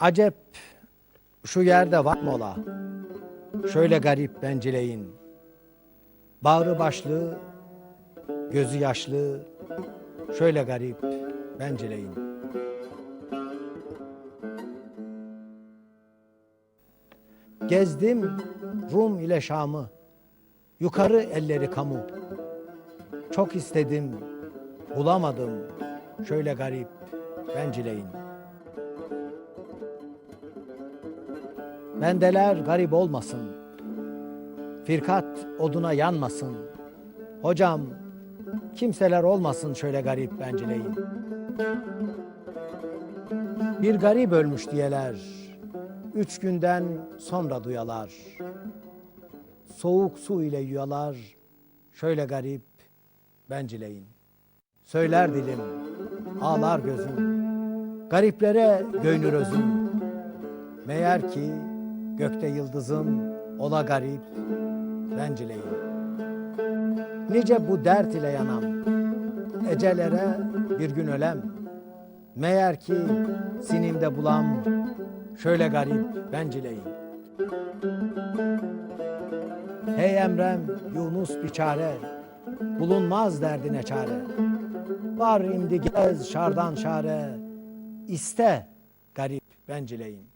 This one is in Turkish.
Acep şu yerde var mola. Şöyle garip bencileyin. Bağrı başlı, gözü yaşlı, şöyle garip bencileyin. Gezdim Rum ile Şam'ı, yukarı elleri kamu. Çok istedim, bulamadım, şöyle garip bencileyin. Mendeler garip olmasın. Firkat oduna yanmasın. Hocam kimseler olmasın şöyle garip bencileyin. Bir garip ölmüş diyeler. Üç günden sonra duyalar. Soğuk su ile yuyalar. Şöyle garip bencileyin. Söyler dilim, ağlar gözüm. Gariplere göynür özüm. Meğer ki gökte yıldızım ola garip bencileyin. Nice bu dert ile yanam, ecelere bir gün ölem. Meğer ki sinimde bulam şöyle garip bencileyin. Hey Emrem Yunus biçare, bulunmaz derdine çare. Var imdi gez şardan şare, iste garip bencileyin.